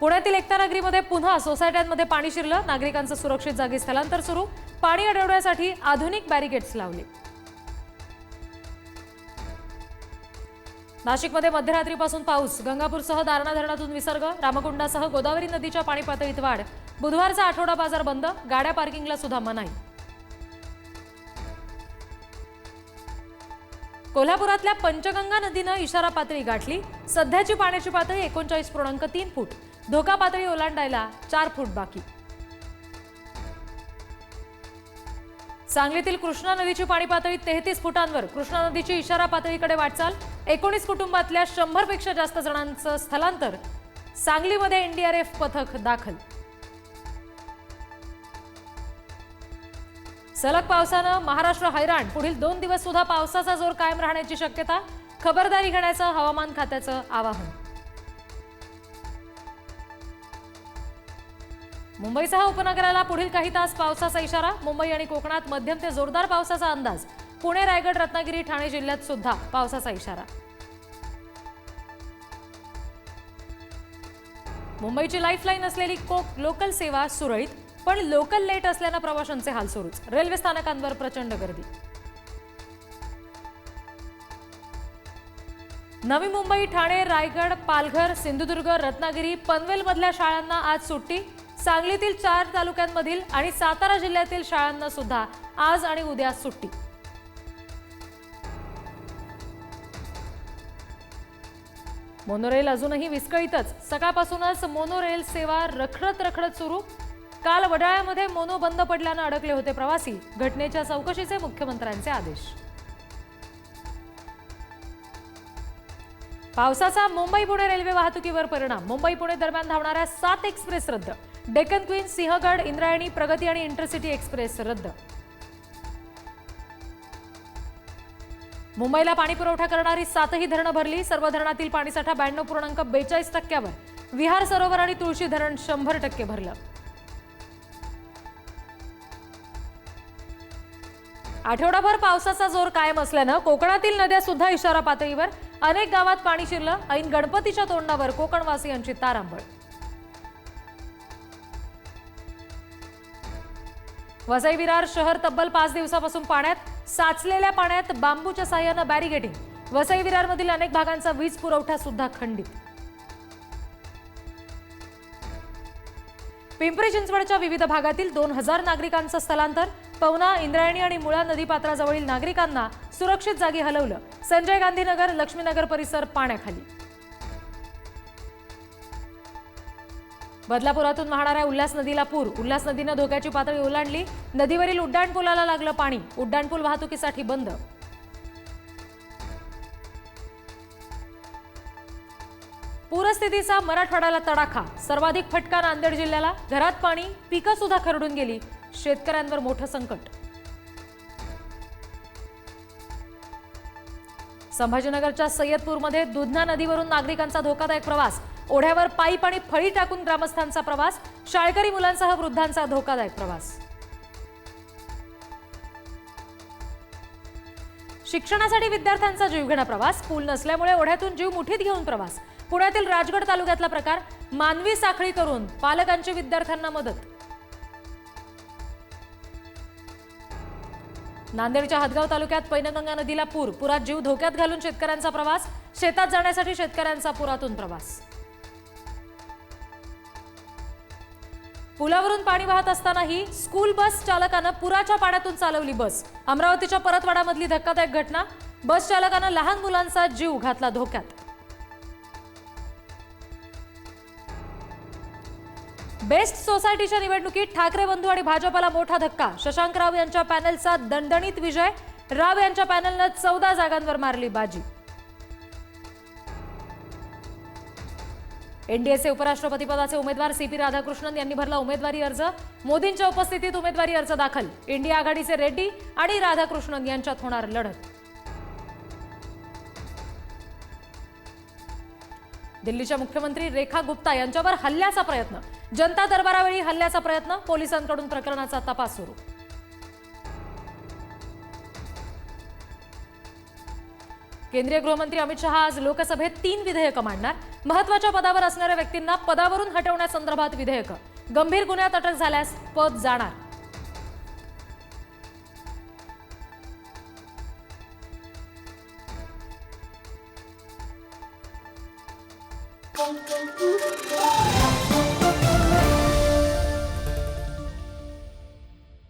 पुण्यातील एकता नगरीमध्ये पुन्हा सोसायट्यांमध्ये पाणी शिरलं. नागरिकांचं सुरक्षित जागी स्थलांतर सुरू. पाणी अडवण्यासाठी आधुनिक बॅरिकेड्स लावले. नाशिकमध्ये मध्यरात्रीपासून पाऊस. गंगापूरसह दारणा धरणातून विसर्ग. रामकुंडासह गोदावरी नदीच्या पाणी पातळीत वाढ. बुधवारचा आठवडा बाजार बंद. गाड्या पार्किंगला सुद्धा मनाई. कोल्हापुरातल्या पंचगंगा नदीनं इशारा पातळी गाठली. सध्याची पाण्याची पातळी एकोणचाळीस पूर्णांक तीन फूट. धोका पातळी ओलांडायला चार फूट बाकी. सांगलीतील कृष्णा नदीची पाणी पातळी तेहतीस फुटांवर. कृष्णा नदीची इशारा पातळीकडे वाटचाल. एकोणीस कुटुंबातल्या शंभरपेक्षा जास्त जणांचं स्थलांतर. सांगलीमध्ये एनडीआरएफ पथक दाखल. सलग पावसानं महाराष्ट्र हैराण. पुढील दोन दिवस सुद्धा पावसाचा जोर कायम राहण्याची शक्यता खबरदारी घेण्याचं हवामान खात्याचं आवाहन. मुंबईसह उपनगराला पुढील काही तास पावसाचा इशारा. मुंबई आणि कोकणात मध्यम ते जोरदार पावसाचा अंदाज. पुणे रायगड रत्नागिरी ठाणे जिल्ह्यात सुद्धा पावसाचा इशारा. मुंबईची लाईफलाईन असलेली कोक लोकल सेवा सुरळीत पण लोकल लेट असल्यानं प्रवाशांचे हाल सुरूच. रेल्वे स्थानकांवर प्रचंड गर्दी. नवी मुंबई ठाणे रायगड पालघर सिंधुदुर्ग रत्नागिरी पनवेलमधल्या शाळांना आज सुट्टी. सांगलीतील चार तालुक्यांमधील आणि सातारा जिल्ह्यातील शाळांना सुद्धा आज आणि उद्या सुट्टी. मोनोरेल अजूनही विस्कळीतच. सकाळपासूनच मोनोरेल सेवा रखडत रखडत सुरू. काल वडाळ्यामध्ये मोनो बंद पडल्यानं अडकले होते प्रवासी. घटनेच्या चौकशीचे मुख्यमंत्र्यांचे आदेश. पावसाचा मुंबई पुणे रेल्वे वाहतुकीवर परिणाम. मुंबई पुणे दरम्यान धावणाऱ्या सात एक्सप्रेस रद्द. डेक्कन क्वीन सिंहगड इंद्रायणी प्रगती आणि इंटरसिटी एक्सप्रेस रद्द. मुंबईला पाणी पुरवठा करणारी सातही धरणं भरली. सर्व धरणातील पाणीसाठा ब्याण्णव पूर्णांक बेचाळीस टक्क्यावर. विहार सरोवर आणि तुळशी धरण शंभर टक्के भरलं. आठवडाभर पावसाचा जोर कायम असल्यानं कोकणातील नद्या सुद्धा इशारा पातळीवर अनेक गावात पाणी शिरलं. ऐन गणपतीच्या तोंडावर कोकणवासियांची तारांबळ. वसई विरार शहर तब्बल पाच दिवसापासून पाण्यात साचलेल्या पाण्यात बांबूच्या साह्यानं बॅरिगेटिंग. वसई विरारमधील अनेक भागांचा वीज पुरवठा सुद्धा खंडित. पिंपरी चिंचवडच्या विविध भागातील दोन हजार नागरिकांचं स्थलांतर पवना इंद्रायणी आणि मुळा नदीपात्राजवळील नागरिकांना सुरक्षित जागी हलवलं. संजय गांधीनगर लक्ष्मीनगर परिसर पाण्याखाली. बदलापुरातून वाहणाऱ्या उल्हास नदीला पूर. उल्हास नदीनं धोक्याची पातळी ओलांडली. नदीवरील उड्डाणपुलाला लागलं पाणी. उड्डाणपूल वाहतुकीसाठी बंद. पूरस्थितीचा मराठवाड्याला तडाखा. सर्वाधिक फटका नांदेड जिल्ह्याला. घरात पाणी पिकं सुद्धा खरडून गेली. शेतकऱ्यांवर मोठं संकट. संभाजीनगरच्या सय्यदपूरमध्ये दुधना नदीवरून नागरिकांचा धोकादायक प्रवास. ओढ्यावर पाईप आणि फळी टाकून ग्रामस्थांचा प्रवास. शाळकरी मुलांसह वृद्धांचा धोकादायक प्रवास. शिक्षणासाठी विद्यार्थ्यांचा जीवघेणा प्रवास पूल नसल्यामुळे ओढ्यातून जीव मुठीत घेऊन प्रवास. पुण्यातील राजगड तालुक्यातला प्रकार मानवी साखळी करून पालकांची विद्यार्थ्यांना मदत. नांदेडच्या हदगाव तालुक्यात पैनगंगा नदीला पूर पुरात जीव धोक्यात घालून शेतकऱ्यांचा प्रवास शेतात जाण्यासाठी शेतकऱ्यांचा पुरातून प्रवास. पुलावरून पाणी वाहत असतानाही स्कूल बस चालकानं पुराच्या पाण्यातून चालवली बस. अमरावतीच्या परतवाडामधली धक्कादायक घटना बस चालकानं लहान मुलांचा जीव घातला धोक्यात. बेस्ट सोसायटीच्या निवडणुकीत ठाकरे बंधू आणि भाजपाला मोठा धक्का. शशांक राव यांच्या पॅनलचा दणदणीत विजय राव यांच्या पॅनलनं चौदा जागांवर मारली बाजी. एनडीएचे उपराष्ट्रपती पदाचे उमेदवार सी पी राधाकृष्णन यांनी भरला उमेदवारी अर्ज. मोदींच्या उपस्थितीत उमेदवारी अर्ज दाखल. इंडिया आघाडीचे रेड्डी आणि राधाकृष्णन यांच्यात होणार लढत. दिल्लीच्या मुख्यमंत्री रेखा गुप्ता यांच्यावर हल्ल्याचा प्रयत्न. जनता दरबारावेळी हल्ल्याचा प्रयत्न. पोलिसांकडून प्रकरणाचा तपास सुरू. केंद्रीय गृहमंत्री अमित शहा आज लोकसभेत तीन विधेयकं मांडणार. महत्त्वाच्या पदावर असणाऱ्या व्यक्तींना पदावरून हटवण्यासंदर्भात विधेयक. गंभीर गुन्ह्यात अटक झाल्यास पद जाणार.